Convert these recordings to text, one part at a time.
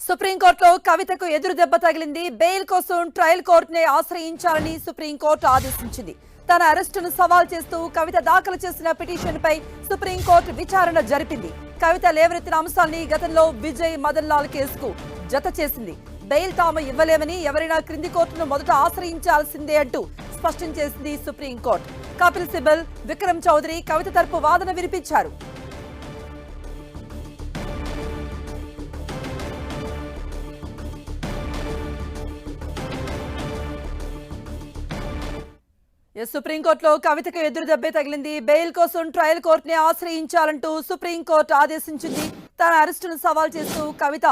సుప్రీంకోర్టులో కవితకు ఎదురు దెబ్బ తగిలింది. బెయిల్ కోసం ట్రయల్ కోర్టునే ఆశ్రయించాలని సుప్రీంకోర్టు ఆదేశించింది. తన అరెస్టును సవాల్ చేస్తూ కవిత దాఖలు చేసిన పిటిషన్పై సుప్రీంకోర్టు విచారణ జరిపింది. కవిత లేవనెత్తిన అంశాల్ని గతంలో విజయ్ మదన్ లాల్ కేసుకు జత చేసింది. బెయిల్ తాము ఇవ్వలేమని ఎవరైనా క్రింది కోర్టును మొదట ఆశ్రయించాల్సిందే అంటూ స్పష్టం చేసింది సుప్రీంకోర్టు కపిల్ సిబల్ విక్రమ్ చౌదరి కవిత తరపు వాదన వినిపించారు. సుప్రీంకోర్టులో కవితకు ఎదురు దెబ్బే తగిలింది. బెయిల్ కోసం ట్రయల్ కోర్టుని ఆశ్రయించాలంటూ సుప్రీంకోర్టు ఆదేశించింది. తన అరెస్టును సవాల్ చేస్తూ కవిత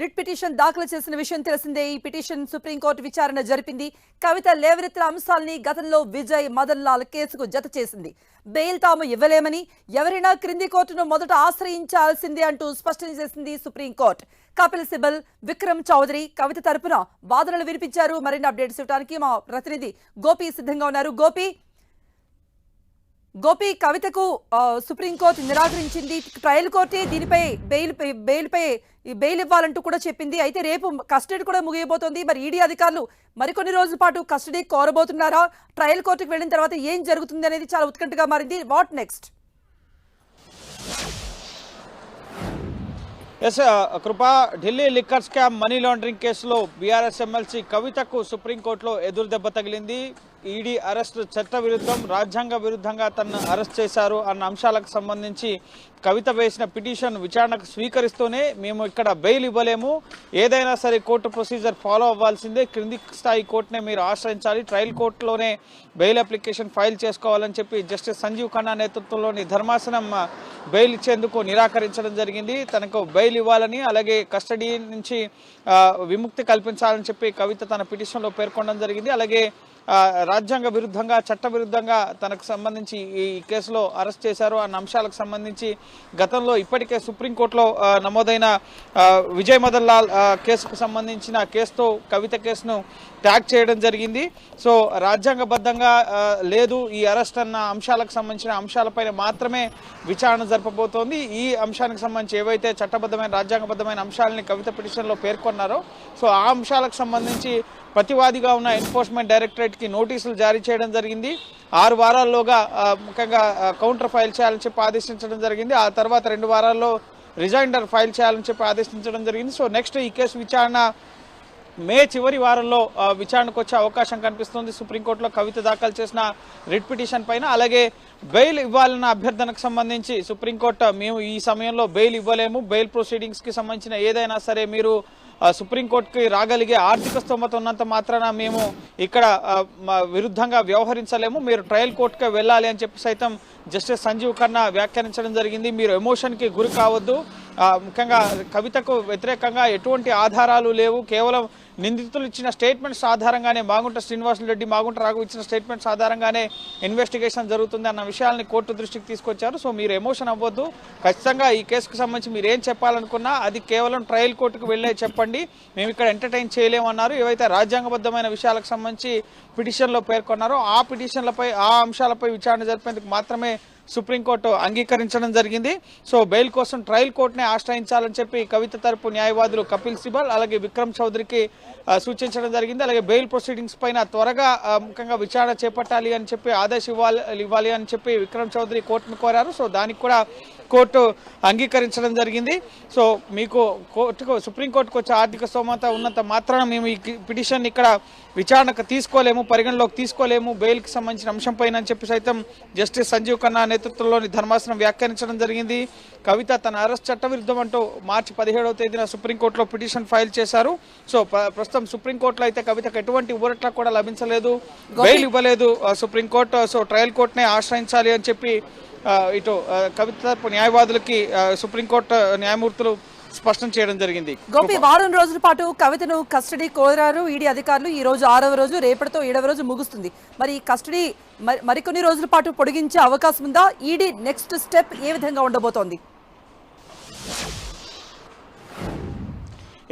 రిట్ పిటిషన్ దాఖలు చేసిన విషయం తెలిసిందే. ఈ పిటిషన్ సుప్రీంకోర్టు విచారణ జరిపింది. కవిత లేవనెత్తిన అంశాల్ని గతంలో విజయ్ మదన్ లాల్ కేసుకు జత చేసింది. బెయిల్ తాము ఇవ్వలేమని ఎవరైనా క్రింది కోర్టును మొదట ఆశ్రయించాల్సిందే అంటూ స్పష్టం చేసింది సుప్రీంకోర్టు. కపిల్ సిబల్ విక్రమ్ చౌదరి కవిత తరపున వాదనలు వినిపించారు. మరిన్ని అప్డేట్స్ ఇవ్వడానికి మా ప్రతినిధి గోపి సిద్ధంగా ఉన్నారు. గోపి గోపి కవితకు సుప్రీంకోర్టు నిరాకరించింది. ట్రయల్ కోర్టే దీనిపై బెయిల్ బెయిల్పై బెయిల్ ఇవ్వాలంటూ కూడా చెప్పింది. అయితే రేపు కస్టడీ కూడా ముగియబోతోంది. మరి ఈడీ అధికారులు మరికొన్ని రోజుల పాటు కస్టడీ కోరబోతున్నారా? ట్రయల్ కోర్టుకు వెళ్ళిన తర్వాత ఏం జరుగుతుంది అనేది చాలా ఉత్కంఠగా మారింది. What next? ఎస్ కృపా Delhi liquor scam money laundering కేసులో బీఆర్ఎస్ ఎమ్మెల్సీ కవితకు సుప్రీంకోర్టులో ఎదురు దెబ్బ తగిలింది. ఈడీ అరెస్ట్ చట్ట విరుద్ధం రాజ్యాంగ విరుద్ధంగా తనను అరెస్ట్ చేశారు అన్న అంశాలకు సంబంధించి కవిత వేసిన పిటిషన్ విచారణకు స్వీకరిస్తూనే మేము ఇక్కడ బెయిల్ ఇవ్వలేము. ఏదైనా సరే కోర్టు ప్రొసీజర్ ఫాలో అవ్వాల్సిందే. క్రింది స్థాయి కోర్టునే మీరు ఆశ్రయించాలి. ట్రయల్ కోర్టులోనే బెయిల్ అప్లికేషన్ ఫైల్ చేసుకోవాలని చెప్పి జస్టిస్ సంజీవ్ ఖన్నా నేతృత్వంలోని ధర్మాసనం బెయిల్ ఇచ్చేందుకు నిరాకరించడం జరిగింది. తనకు బెయిల్ ఇవ్వాలని అలాగే కస్టడీ నుంచి విముక్తి కల్పించాలని చెప్పి కవిత తన పిటిషన్లో పేర్కొనడం జరిగింది. అలాగే రాజ్యాంగ విరుద్ధంగా చట్ట విరుద్ధంగా తనకు సంబంధించి ఈ కేసులో అరెస్ట్ చేశారు. అన్న అంశాలకు సంబంధించి గతంలో ఇప్పటికే సుప్రీంకోర్టులో నమోదైన విజయ్ మదన్ లాల్ కేసుకు సంబంధించిన కేసుతో కవిత కేసును ట్యాగ్ చేయడం జరిగింది. సో రాజ్యాంగబద్ధంగా లేదు ఈ అరెస్ట్ అన్న అంశాలకు సంబంధించిన అంశాలపైన మాత్రమే విచారణ జరపబోతోంది. ఈ అంశానికి సంబంధించి ఏవైతే చట్టబద్ధమైన రాజ్యాంగబద్ధమైన అంశాలని కవిత పిటిషన్లో పేర్కొన్నారో సో ఆ అంశాలకు సంబంధించి ప్రతివాదిగా ఉన్న ఎన్ఫోర్స్మెంట్ డైరెక్టరేట్కి నోటీసులు జారీ చేయడం జరిగింది. ఆరు వారాల్లోగా ముఖ్యంగా కౌంటర్ ఫైల్ చేయాలని చెప్పి ఆదేశించడం జరిగింది. ఆ తర్వాత రెండు వారాల్లో రిజైండర్ ఫైల్ చేయాలని చెప్పి ఆదేశించడం జరిగింది. సో నెక్స్ట్ ఈ కేసు విచారణ మే చివరి వారంలో విచారణకు వచ్చే అవకాశం కనిపిస్తుంది. సుప్రీంకోర్టులో కవిత దాఖలు చేసిన రిట్ పిటిషన్ పైన. అలాగే బెయిల్ ఇవ్వాలన్న అభ్యర్థనకు సంబంధించి సుప్రీంకోర్టు మేము ఈ సమయంలో బెయిల్ ఇవ్వలేము. బెయిల్ ప్రొసీడింగ్స్కి సంబంధించిన ఏదైనా సరే మీరు సుప్రీంకోర్టుకి రాగలిగే ఆర్థిక స్తోమత ఉన్నంత మాత్రాన మేము ఇక్కడ మా విరుద్ధంగా వ్యవహరించలేము. మీరు ట్రయల్ కోర్టుకే వెళ్ళాలి అని చెప్పి సైతం జస్టిస్ సంజీవ్ ఖన్నా వ్యాఖ్యానించడం జరిగింది. మీరు ఎమోషన్కి గురి కావద్దు. ముఖ్యంగా కవితకు వ్యతిరేకంగా ఎటువంటి ఆధారాలు లేవు. కేవలం నిందితులు ఇచ్చిన స్టేట్మెంట్స్ ఆధారంగానే మాగుంట శ్రీనివాసులరెడ్డి మాగుంట రాఘు ఇచ్చిన స్టేట్మెంట్స్ ఆధారంగానే ఇన్వెస్టిగేషన్ జరుగుతుంది అన్న విషయాల్ని కోర్టు దృష్టికి తీసుకొచ్చారు. సో మీరు ఎమోషన్ అవ్వద్దు. ఖచ్చితంగా ఈ కేసుకు సంబంధించి మీరు ఏం చెప్పాలనుకున్నా అది కేవలం ట్రయల్ కోర్టుకు వెళ్ళే చెప్పండి. మేము ఇక్కడ ఎంటర్టైన్ చేయలేమన్నారు. ఏవైతే రాజ్యాంగబద్ధమైన విషయాలకు సంబంధించి పిటిషన్లో పేర్కొన్నారో ఆ పిటిషన్లపై ఆ అంశాలపై విచారణ జరిపేందుకు మాత్రమే సుప్రీంకోర్టు అంగీకరించడం జరిగింది. సో బెయిల్ కోసం ట్రయల్ కోర్టునే ఆశ్రయించాలని చెప్పి కవిత తరపు న్యాయవాదులు కపిల్ సిబల్ అలాగే విక్రమ్ చౌదరికి సూచించడం జరిగింది. అలాగే బెయిల్ ప్రొసీడింగ్స్ పైన త్వరగా ముఖ్యంగా విచారణ చేపట్టాలి అని చెప్పి ఆదేశం ఇవ్వాలి ఇవ్వాలి అని చెప్పి విక్రమ్ చౌదరి కోర్టును కోరారు. సో దానికి కూడా కోర్టు అంగీకరించడం జరిగింది. సో మీకు కోర్టుకు సుప్రీంకోర్టుకు వచ్చే ఆర్థిక స్తోమత ఉన్నంత మాత్రాన మేము ఈ పిటిషన్ ఇక్కడ విచారణకు తీసుకోలేము పరిగణలోకి తీసుకోలేము బెయిల్కి సంబంధించిన అంశం పైన అని చెప్పి సైతం జస్టిస్ సంజీవ్ ఖన్నా నేతృత్వంలోని ధర్మాసనం వ్యాఖ్యానించడం జరిగింది. కవిత తన అరెస్ట్ చట్టవిరుద్ధం అంటూ మార్చి పదిహేడవ తేదీన సుప్రీంకోర్టులో పిటిషన్ ఫైల్ చేశారు. సో ప్ర- ప్రస్తుతం సుప్రీంకోర్టులో అయితే కవితకు ఎటువంటి ఊరట్ల కూడా లభించలేదు బెయిల్ ఇవ్వలేదు. సుప్రీంకోర్టు సో ట్రయల్ కోర్టునే ఆశ్రయించాలి అని చెప్పి ఇటు కవిత తరపు న్యాయవాదులకి సుప్రీంకోర్టు న్యాయమూర్తులు స్పష్టం చేయడం జరిగింది. గోపి వారం రోజుల పాటు కవితను కస్టడీ కోరారు ఈడీ అధికారులు. ఈ రోజు ఆరవ రోజు రేపటితో ఏడవ రోజు ముగుస్తుంది. మరి కస్టడీ మరి- మరికొన్ని రోజుల పాటు పొడిగించే అవకాశం ఉందా? ఈడీ నెక్స్ట్ స్టెప్ ఏ విధంగా ఉండబోతోంది?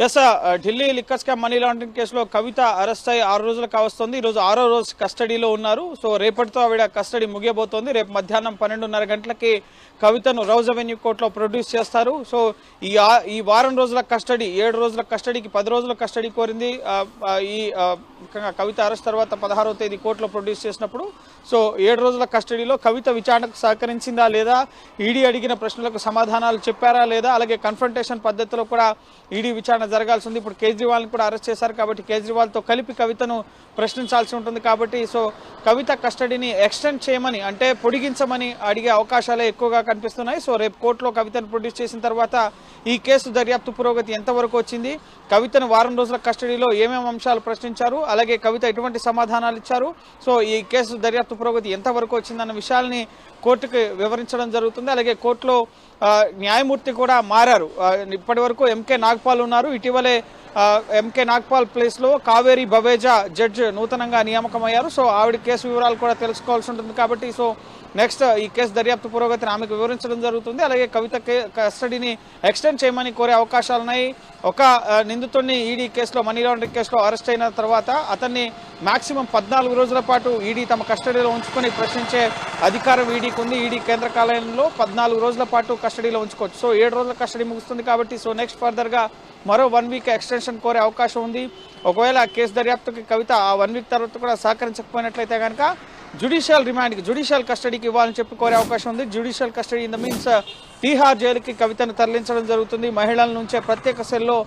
Yes Delhi liquor scam money laundering కేసులో కవిత అరెస్ట్ అయ్యి ఆరు రోజులు కావస్తుంది ఈరోజు ఆరో రోజు కస్టడీలో ఉన్నారు. సో రేపటితో ఆవిడ కస్టడీ ముగియబోతోంది. రేపు మధ్యాహ్నం పన్నెండున్నర గంటలకి కవితను రౌజ్ అవెన్యూ కోర్టులో ప్రొడ్యూస్ చేస్తారు. సో ఈ ఈ వారం రోజుల కస్టడీ ఏడు రోజుల కస్టడీకి పది రోజుల కస్టడీ కోరింది. Uh, uh, ఈ uh, ముఖ్యంగా కవిత అరెస్ట్ తర్వాత పదహారో తేదీ కోర్టులో ప్రొడ్యూస్ చేసినప్పుడు. సో ఏడు రోజుల కస్టడీలో కవిత విచారణకు సహకరించిందా లేదా? ఈడీ అడిగిన ప్రశ్నలకు సమాధానాలు చెప్పారా లేదా? అలాగే కన్ఫంటేషన్ పద్ధతిలో కూడా ఈడీ విచారణ జరగాల్సి ఉంది. ఇప్పుడు కేజ్రీవాల్ని కూడా అరెస్ట్ చేశారు కాబట్టి కేజ్రీవాల్తో కలిపి కవితను ప్రశ్నించాల్సి ఉంటుంది కాబట్టి సో కవిత కస్టడీని ఎక్స్టెండ్ చేయమని అంటే పొడిగించమని అడిగే అవకాశాలే ఎక్కువగా కనిపిస్తున్నాయి. సో రేపు కోర్టులో కవితను ప్రొడ్యూస్ చేసిన తర్వాత ఈ కేసు దర్యాప్తు పురోగతి ఎంతవరకు వచ్చింది? కవితను వారం రోజుల కస్టడీలో ఏమేమి అంశాలు ప్రశ్నించారు? అలాగే కవిత ఎటువంటి సమాధానాలు ఇచ్చారు? సో ఈ కేసు దర్యాప్తు పురోగతి ఎంతవరకు వచ్చిందన్న విషయాల్ని కోర్టుకు వివరించడం జరుగుతుంది. అలాగే కోర్టులో న్యాయమూర్తి కూడా మారారు. ఇప్పటి వరకు ఎంకే నాగపాల్ ఉన్నారు. ఇటీవలే ఎంకే నాగ్పాల్ ప్లేస్లో కావేరి బవేజా జడ్జ్ నూతనంగా నియామకమయ్యారు. సో ఆవిడ కేసు వివరాలు కూడా తెలుసుకోవాల్సి ఉంటుంది కాబట్టి సో నెక్స్ట్ ఈ కేసు దర్యాప్తు పురోగతిని ఆమెకు వివరించడం జరుగుతుంది. అలాగే కవిత కస్టడీని ఎక్స్టెండ్ చేయమని కోరే అవకాశాలు ఉన్నాయి ఒక నిందితుడిని ఈడీ కేసులో మనీ లాండరింగ్ కేసులో అరెస్ట్ అయిన తర్వాత అతన్ని మాక్సిమం పద్నాలుగు రోజుల పాటు ఈడీ తమ కస్టడీలో ఉంచుకొని ప్రశ్నించే అధికారం ఈడీకి ఉంది. ఈడీ కేంద్ర కార్యాలయంలో పద్నాలుగు రోజుల పాటు కస్టడీలో ఉంచుకోవచ్చు. సో ఏడు రోజుల కస్టడీ ముగుస్తుంది కాబట్టి సో నెక్స్ట్ ఫర్దర్గా మరో వన్ వీక్ ఎక్స్టెన్షన్ కోరే అవకాశం ఉంది. ఒకవేళ ఆ కేసు దర్యాప్తుకి కవిత ఆ వన్ వీక్ తర్వాత కూడా సహకరించకపోయినట్లయితే కనుక జుడిషియల్ రిమాండ్కి జుడిషియల్ కస్టడీకి ఇవ్వాలని చెప్పి కోరే అవకాశం ఉంది. Judicial custody in the means Tihar జైలుకి కవితను తరలించడం జరుగుతుంది. మహిళల నుంచే ప్రత్యేక సెల్లో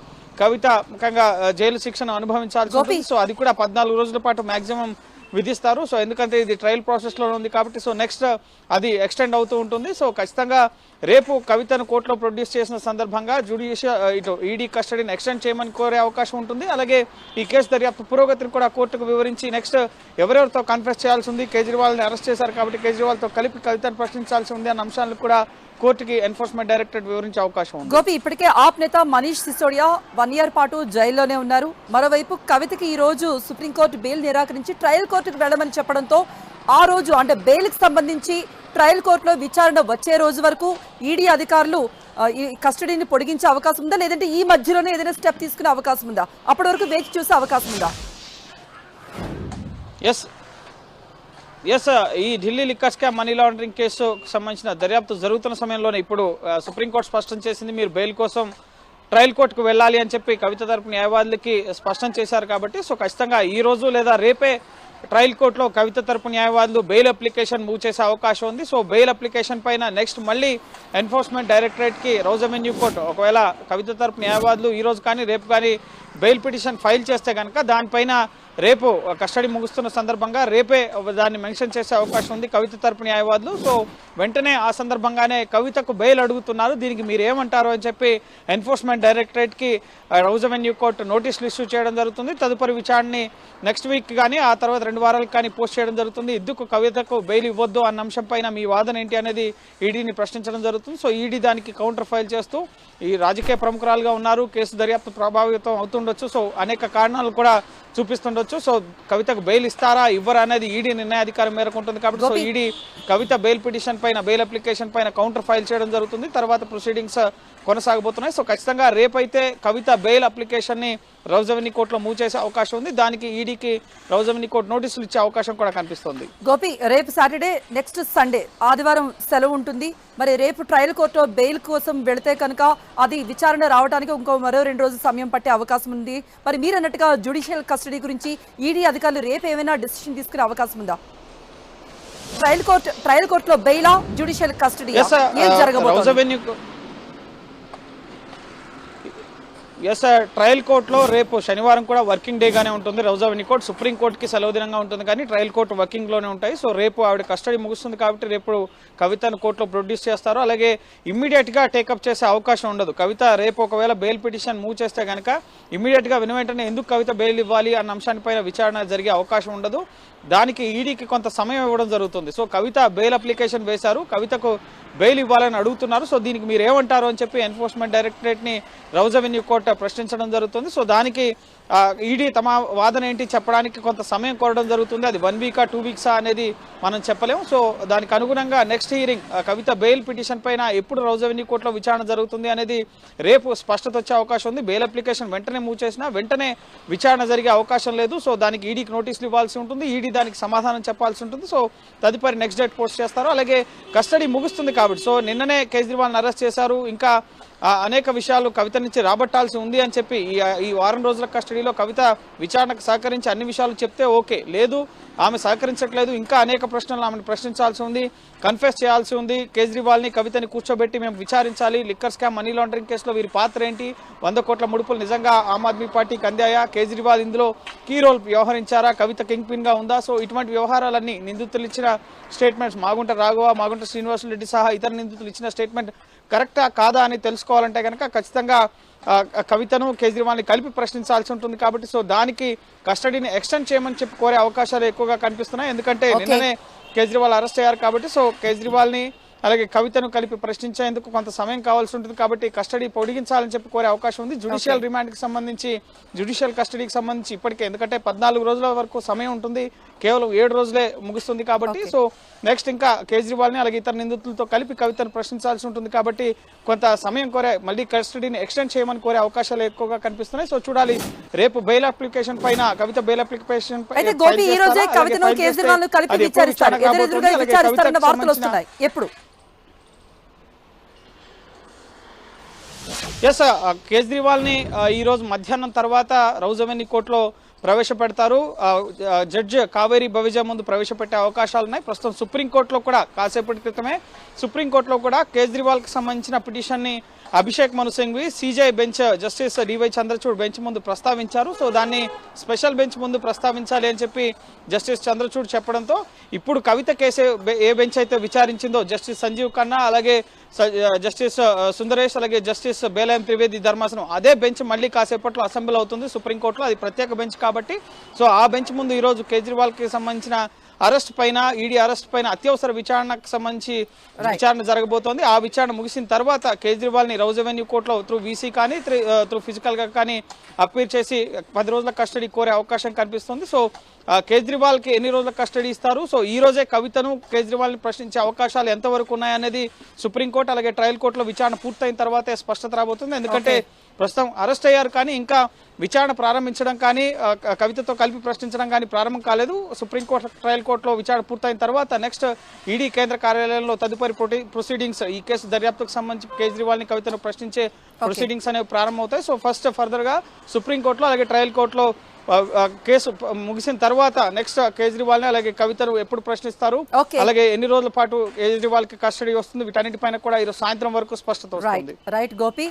కవిత ముఖ్యంగా జైలు శిక్షను అనుభవించాల్సి ఉంటుంది. సో అది కూడా పద్నాలుగు రోజుల పాటు మాక్సిమం విధిస్తారు. సో ఎందుకంటే ఇది ట్రయల్ ప్రాసెస్లో ఉంది కాబట్టి సో నెక్స్ట్ uh, అది ఎక్స్టెండ్ అవుతూ ఉంటుంది. సో ఖచ్చితంగా రేపు కవితను కోర్టులో ప్రొడ్యూస్ చేసిన సందర్భంగా జ్యుడిషియల్ uh, ఇటు ఈడీ కస్టడీని ఎక్స్టెండ్ చేయమని కోరే అవకాశం ఉంటుంది. అలాగే ఈ కేసు దర్యాప్తు పురోగతిని కూడా కోర్టుకు వివరించి నెక్స్ట్ uh, ఎవరెవరితో కన్ఫెస్ చేయాల్సి ఉంది కేజ్రీవాల్ని అరెస్ట్ చేశారు కాబట్టి కేజ్రీవాల్తో కలిపి కవితను ప్రశ్నించాల్సి ఉంది అన్న అంశాలను కూడా కోర్టుకి ఎన్ఫోర్స్మెంట్ డైరెక్టరేట్ వివరించే అవకాశం ఉంది. గోపి ఇప్పటికే ఆప్ నేత మనీష్ సిసోడియా వన్ ఇయర్ పాటు జైల్లోనే ఉన్నారు. మరోవైపు కవితకి ఈ రోజు సుప్రీంకోర్టు బెయిల్ నిరాకరించి ట్రయల్ కోర్టుకు వెళ్ళమని చెప్పడంతో ఆ రోజు అంటే బెయిల్కి సంబంధించి ట్రయల్ కోర్టులో విచారణ వచ్చే రోజు వరకు ఈడీ అధికారులు ఈ కస్టడీని పొడిగించే అవకాశం ఉందా? లేదంటే ఈ మధ్యలోనే ఏదైనా స్టెప్ తీసుకునే అవకాశం ఉందా? అప్పటి వరకు వేచి చూసే అవకాశం ఉందా? ఎస్ ఎస్ ఈ Delhi liquor scam money laundering case సంబంధించిన దర్యాప్తు జరుగుతున్న సమయంలోనే ఇప్పుడు సుప్రీంకోర్టు స్పష్టం చేసింది మీరు బెయిల్ కోసం ట్రయల్ కోర్టుకు వెళ్ళాలి అని చెప్పి కవిత తరపు న్యాయవాదులకి స్పష్టం చేశారు కాబట్టి సో ఖచ్చితంగా ఈ రోజు లేదా రేపే ట్రయల్ కోర్టులో కవిత తరపు న్యాయవాదులు బెయిల్ అప్లికేషన్ మూవ్ చేసే అవకాశం ఉంది. సో బెయిల్ అప్లికేషన్ పైన నెక్స్ట్ మళ్ళీ ఎన్ఫోర్స్మెంట్ డైరెక్టరేట్కి రోజు అవెన్యూ కోర్టు ఒకవేళ కవిత తరపు న్యాయవాదులు ఈ రోజు కానీ రేపు కానీ బెయిల్ పిటిషన్ ఫైల్ చేస్తే కనుక దానిపైన రేపు కస్టడీ ముగుస్తున్న సందర్భంగా రేపే దాన్ని మెన్షన్ చేసే అవకాశం ఉంది కవిత తరపు న్యాయవాదులు. సో వెంటనే ఆ సందర్భంగానే కవితకు బెయిల్ అడుగుతున్నారు. దీనికి మీరు ఏమంటారు అని చెప్పి ఎన్ఫోర్స్మెంట్ డైరెక్టరేట్కి రౌజ్ అవెన్యూ కోర్టు నోటీసులు ఇష్యూ చేయడం జరుగుతుంది. తదుపరి విచారణని నెక్స్ట్ వీక్ కానీ ఆ తర్వాత రెండు వారాలకు కానీ పోస్ట్ చేయడం జరుగుతుంది. ఇద్దుకు కవితకు బెయిల్ ఇవ్వద్దు అన్న అంశం పైన మీ వాదన ఏంటి అనేది ఈడీని ప్రశ్నించడం జరుగుతుంది. సో ఈడీ దానికి కౌంటర్ ఫైల్ చేస్తూ ఈ రాజకీయ ప్రముఖురాలుగా ఉన్నారు. కేసు దర్యాప్తు ప్రభావితం అవుతుండొచ్చు. సో అనేక కారణాలు కూడా చూపిస్తుండొచ్చు. సో కవితకు బెయిల్ ఇస్తారా ఇవ్వరా అనేది ఈడీ నిర్ణయాధికారం మేరకు ఉంటుంది కాబట్టి so ED Kavitha bail petition పైన బెయిల్ అప్లికేషన్ పైన కౌంటర్ ఫైల్ చేయడం జరుగుతుంది. తర్వాత ప్రొసీడింగ్స్ కొనసాగబోతున్నాయి. సో ఖచ్చితంగా రేపైతే కవిత బెయిల్ అప్లికేషన్ ని రౌజవెనీ కోర్టులో మూవ్ చేసే అవకాశం ఉంది. దానికి ఈడీకి రౌజవెనీ కోర్టు నోటీసులు ఇచ్చే అవకాశం కూడా కనిపిస్తుంది. గోపి రేపు సాటర్డే నెక్స్ట్ సండే ఆదివారం సెలవు ఉంటుంది. మరి రేపు ట్రయల్ కోర్టులో బెయిల్ కోసం వెళితే కనుక అది విచారణ రావడానికి ఇంకో మరో రెండు రోజులు సమయం పట్టే అవకాశం ఉంది. మరి మీరు అన్నట్టుగా జ్యుడిషియల్ కస్టడీ గురించి ఈడీ అధికారులు రేపు ఏమైనా డిసిషన్ తీసుకునే అవకాశం ఉందా? ట్రయల్ కోర్టు ట్రయల్ కోర్టులో బెయిలా జ్యుడిషియల్ కస్టడీ ఏం జరగబోతోంది? ఎస్ ట్రయల్ కోర్టులో రేపు శనివారం కూడా వర్కింగ్ డేగానే ఉంటుంది. రౌజావెన్యూ కోర్టు సుప్రీం కోర్టుకి సెలవు దినంగా ఉంటుంది. కానీ ట్రయల్ కోర్టు వర్కింగ్లోనే ఉంటాయి. సో రేపు ఆవిడ కస్టడీ ముగుస్తుంది కాబట్టి రేపు కవితను కోర్టులో ప్రొడ్యూస్ చేస్తారు. అలాగే ఇమ్మీడియట్గా టేకప్ చేసే అవకాశం ఉండదు. కవిత రేపు ఒకవేళ బెయిల్ పిటిషన్ మూవ్ చేస్తే కనుక ఇమ్మీడియట్గా విన వెంటనే ఎందుకు కవిత బెయిల్ ఇవ్వాలి అన్న అంశానిపైన విచారణ జరిగే అవకాశం ఉండదు. దానికి ఈడీకి కొంత సమయం ఇవ్వడం జరుగుతుంది. సో కవిత బెయిల్ అప్లికేషన్ వేశారు. కవితకు బెయిల్ ఇవ్వాలని అడుగుతున్నారు. సో దీనికి మీరు ఏమంటారు అని చెప్పి ఎన్ఫోర్స్మెంట్ డైరెక్టరేట్ని రౌజ్ అవెన్యూ కోర్టు ప్రశ్నించడం జరుగుతుంది. సో దానికి ఈడీ తమ వాదన ఏంటి చెప్పడానికి కొంత సమయం కోరడం జరుగుతుంది. అది వన్ వీకా టూ వీక్సా అనేది మనం చెప్పలేము. సో దానికి అనుగుణంగా next hearing Kavitha bail petition పైన ఎప్పుడు రౌజ్ అవెన్యూ కోర్టులో విచారణ జరుగుతుంది అనేది రేపు స్పష్టత వచ్చే అవకాశం ఉంది. బెయిల్ అప్లికేషన్ వెంటనే మూవ్ చేసినా వెంటనే విచారణ జరిగే అవకాశం లేదు. సో దానికి ఈడీకి నోటీసులు ఇవ్వాల్సి ఉంటుంది. ఈడీ దానికి సమాధానం చెప్పాల్సి ఉంటుంది. సో తదుపరి నెక్స్ట్ డేట్ పోస్ట్ చేస్తారు. అలాగే కస్టడీ ముగుస్తుంది కాబట్టి. సో నిన్ననే కేజ్రీవాల్ని అరెస్ట్ చేశారు. ఇంకా అనేక విషయాలు కవిత నుంచి రాబట్టాల్సి ఉంది అని చెప్పి ఈ వారం రోజుల కస్టడీలో కవిత విచారణకు సహకరించి అన్ని విషయాలు చెప్తే ఓకే. లేదు ఆమె సహకరించట్లేదు. ఇంకా అనేక ప్రశ్నలు ఆమెను ప్రశ్నించాల్సి ఉంది కన్ఫెస్ చేయాల్సి ఉంది. కేజ్రీవాల్ని కవితని కూర్చోబెట్టి మేము విచారించాలి. లిక్కర్ స్కామ్ మనీ లాండరింగ్ కేసులో వీరి పాత్ర ఏంటి? వంద కోట్ల ముడుపులు నిజంగా ఆమ్ ఆద్మీ పార్టీకి అందాయా? కేజ్రీవాల్ ఇందులో కీ రోల్ వ్యవహరించారా? కవిత కింగ్ పిన్గా ఉందా? సో ఇటువంటి వ్యవహారాలన్నీ నిందితులు ఇచ్చిన స్టేట్మెంట్స్ మాగుంట రాఘవ మాగుంట శ్రీనివాసులు రెడ్డి సహా ఇతర నిందితులు ఇచ్చిన స్టేట్మెంట్ కరెక్టా కాదా అని తెలుసుకోవాలంటే కనుక ఖచ్చితంగా కవితను కేజ్రీవాల్ని కలిపి ప్రశ్నించాల్సి ఉంటుంది కాబట్టి సో దానికి కస్టడీని ఎక్స్టెండ్ చేయమని చెప్పి కోరే అవకాశాలు ఎక్కువగా కనిపిస్తున్నాయి. ఎందుకంటే. నిన్ననే కేజ్రీవాల్ అరెస్ట్ అయ్యారు కాబట్టి సో కేజ్రీవాల్ని అలాగే కవితను కలిపి ప్రశ్నించేందుకు కొంత సమయం కావాల్సి ఉంటుంది కాబట్టి కస్టడీ పొడిగించాలని చెప్పి కోరే అవకాశం ఉంది. జుడిషియల్ రిమాండ్కి సంబంధించి జుడిషియల్ కస్టడీకి సంబంధించి ఇప్పటికే ఎందుకంటే పద్నాలుగు రోజుల వరకు సమయం ఉంటుంది. కేవలం ఏడు రోజులే ముగుస్తుంది కాబట్టి సో నెక్స్ట్ ఇంకా కేజ్రీవాల్ని అలాగే ఇతర నిందితులతో కలిపి కవితను ప్రశ్నించాల్సి ఉంటుంది కాబట్టి కొంత సమయం కోరే మళ్ళీ కస్టడీని ఎక్స్టెండ్ చేయమని కోరే అవకాశాలు ఎక్కువగా కనిపిస్తున్నాయి. సో చూడాలి. రేపు బెయిల్ అప్లికేషన్ పైన కవిత బెయిల్ అప్లికేషన్ కేజ్రీవాల్ ఎప్పుడు ఎస్ కేజ్రీవాల్ని ఆ, ఈ రోజు మధ్యాహ్నం తర్వాత రౌజవెన్ని కోర్టులో ప్రవేశపెడతారు. జడ్జ్ కావేరి బవిజా ముందు ప్రవేశపెట్టే అవకాశాలు ఉన్నాయి. ప్రస్తుతం సుప్రీంకోర్టులో కూడా కాసేపటి క్రితమే సుప్రీంకోర్టులో కూడా కేజ్రీవాల్కి సంబంధించిన పిటిషన్ని Abhishek Manu Singhvi CJI bench justice DY Chandrachud bench ముందు ప్రస్తావించారు. సో దాన్ని స్పెషల్ బెంచ్ ముందు ప్రస్తావించాలి అని చెప్పి జస్టిస్ చంద్రచూడ్ చెప్పడంతో ఇప్పుడు కవిత కేసు ఏ బెంచ్ అయితే విచారించిందో జస్టిస్ సంజీవ్ ఖన్నా అలాగే జస్టిస్ సుందరేష్ అలాగే జస్టిస్ బేలాయం త్రివేది ధర్మాసనం అదే బెంచ్ మళ్ళీ కాసేపట్లో అసెంబ్లీ అవుతుంది. సుప్రీంకోర్టులో అది ప్రత్యేక బెంచ్ కాబట్టి సో ఆ బెంచ్ ముందు ఈరోజు కేజ్రీవాల్కి సంబంధించిన అరెస్ట్ పైన ఈడీ అరెస్ట్ పైన అత్యవసర విచారణకు సంబంధించి విచారణ జరగబోతోంది. ఆ విచారణ ముగిసిన తర్వాత కేజ్రీవాల్ని రౌజ్ అవెన్యూ కోర్టులో త్రూ వీసీ కానీ త్రూ ఫిజికల్గా కానీ అప్పీర్ చేసి పది రోజుల కస్టడీ కోరే అవకాశం కనిపిస్తుంది. సో ఆ, కేజ్రీవాల్కి ఎన్ని రోజుల కస్టడీ ఇస్తారు? సో ఈ రోజే కవితను కేజ్రీవాల్ని ప్రశ్నించే అవకాశాలు ఎంతవరకు ఉన్నాయనేది సుప్రీంకోర్టు అలాగే ట్రయల్ కోర్టులో విచారణ పూర్తయిన తర్వాతే స్పష్టత రాబోతుంది. ఎందుకంటే ప్రస్తుతం అరెస్ట్ అయ్యారు కానీ ఇంకా విచారణ ప్రారంభించడం కానీ కవితతో కలిపి ప్రశ్నించడం కానీ ప్రారంభం కాలేదు. సుప్రీంకోర్టు ట్రయల్ కోర్టులో విచారణ పూర్తయిన తర్వాత నెక్స్ట్ ఈడీ కేంద్ర కార్యాలయంలో తదుపరి ప్రొసీడింగ్స్ ఈ కేసు దర్యాప్తుకు సంబంధించి కేజ్రీవాల్ని కవితను ప్రశ్నించే ప్రొసీడింగ్స్ అనేవి ప్రారంభమవుతాయి. సో ఫస్ట్ ఫర్దర్గా సుప్రీంకోర్టులో అలాగే ట్రయల్ కోర్టులో కేసు ముగిసిన తర్వాత నెక్స్ట్ కేజ్రీవాల్ని అలాగే కవితను ఎప్పుడు ప్రశ్నిస్తారు. అలాగే ఎన్ని రోజుల పాటు కేజ్రీవాల్కి కస్టడీ వస్తుంది? వీటన్నిటిపైన కూడా ఈరోజు సాయంత్రం వరకు స్పష్టత వస్తుంది. రైట్ గోపి?